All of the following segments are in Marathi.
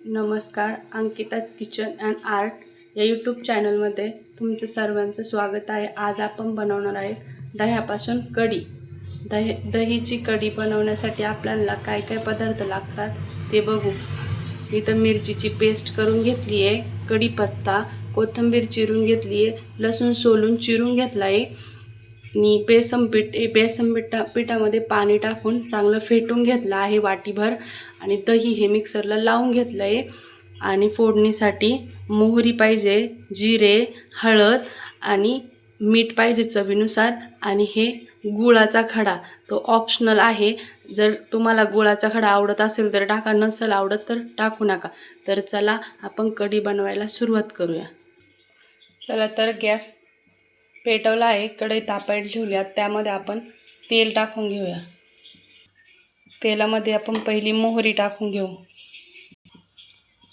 नमस्कार अंकिताच किचन अँड आर्ट या यूट्यूब चॅनलमध्ये तुमचं सर्वांचं स्वागत आहे. आज आपण बनवणार आहेत दह्यापासून कढी. दही दहीची कढी बनवण्यासाठी आपल्याला काय काय पदार्थ लागतात ते बघू. इथं मिरचीची पेस्ट करून घेतली आहे कढीपत्ता कोथिंबीर चिरून घेतली आहे लसूण सोलून चिरून घेतला आहे आणि बेसन पीठ बेसन पिठा पिठामध्ये पाणी टाकून चांगलं फेटून घेतलं आहे वाटीभर. आणि दही हे मिक्सरला लावून घेतलं आहे. आणि फोडणीसाठी मोहरी पाहिजे जिरे हळद आणि मीठ पाहिजे चवीनुसार. आणि हे गुळाचा खडा तो ऑप्शनल आहे. जर तुम्हाला गुळाचा खडा आवडत असेल तर टाका नसेल आवडत तर टाकू नका. तर चला आपण कढी बनवायला सुरुवात करूया. चला तर गॅस पेटवला आहे कढई तापायला ठेवूया त्यामध्ये आपण तेल टाकून घेऊया. तेलामध्ये आपण पहिली मोहरी टाकून घेऊ.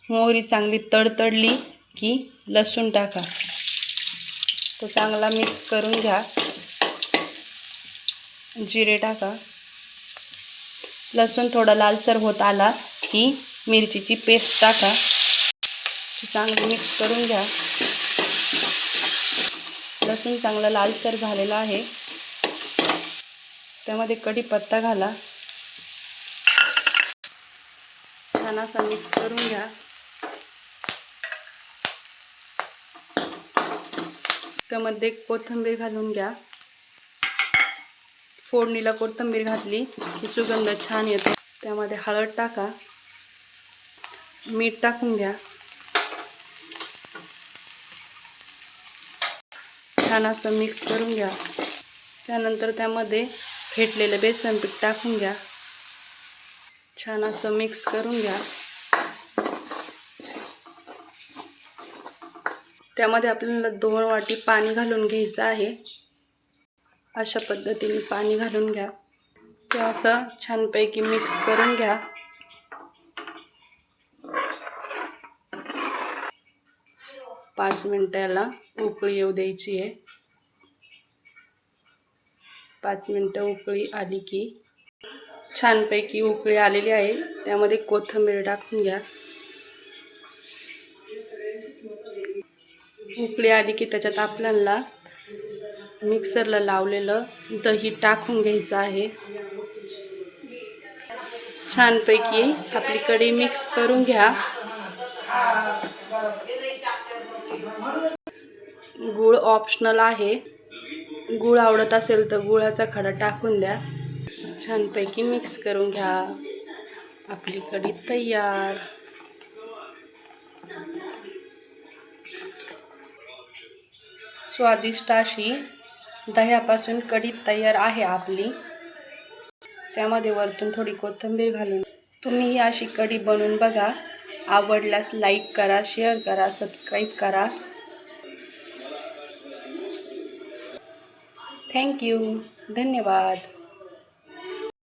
मोहरी चांगली तडतडली की लसूण टाका. तो चांगला मिक्स करून घ्या. जिरे टाका. लसूण थोडा लालसर होत आला की मिरचीची पेस्ट टाका. चांगली मिक्स करून घ्या. लसूण चांगला लालसर झालेला आहे. त्यामध्ये कढीपत्ता घाला. छान असा मिक्स करून घ्या. त्यामध्ये कोथिंबीर घालून घ्या. फोडणीला कोथिंबीर घातली की सुगंध छान येतो. त्यामध्ये हळद टाका. मीठ टाकून घ्या. छान असं मिक्स करून घ्या. त्यानंतर त्यामध्ये फेटलेलं बेसन पीठ टाकून घ्या. छान असं मिक्स करून घ्या. त्यामध्ये आपल्याला दोन वाटी पाणी घालून घ्यायचं आहे. अशा पद्धतीने पाणी घालून घ्या. ते असं छानपैकी मिक्स करून घ्या. पाच मिनटं याला उकळी येऊ द्यायची आहे. पाच मिनटं उकळी आली की छानपैकी उकळी आलेली आहे. त्यामध्ये कोथिंबीर टाकून घ्या. उकळी आली की त्याच्यात आपल्याला मिक्सरला लावलेलं दही टाकून घ्यायचं आहे. छानपैकी आपली कढी मिक्स करून घ्या. गूळ ऑप्शनल आहे. गूळ आवडत असेल तर गुळाचा खडा टाकून द्या. छानपैकी मिक्स करून घ्या. आपली कढी तयार. स्वादिष्ट अशी दह्यापासून कढी तयार आहे आपली. त्यामध्ये वरतून थोडी कोथिंबीर घालून तुम्ही ही अशी कढी बनवून बघा. आवडल्यास लाईक करा शेअर करा सबस्क्राईब करा. थँक्यू धन्यवाद.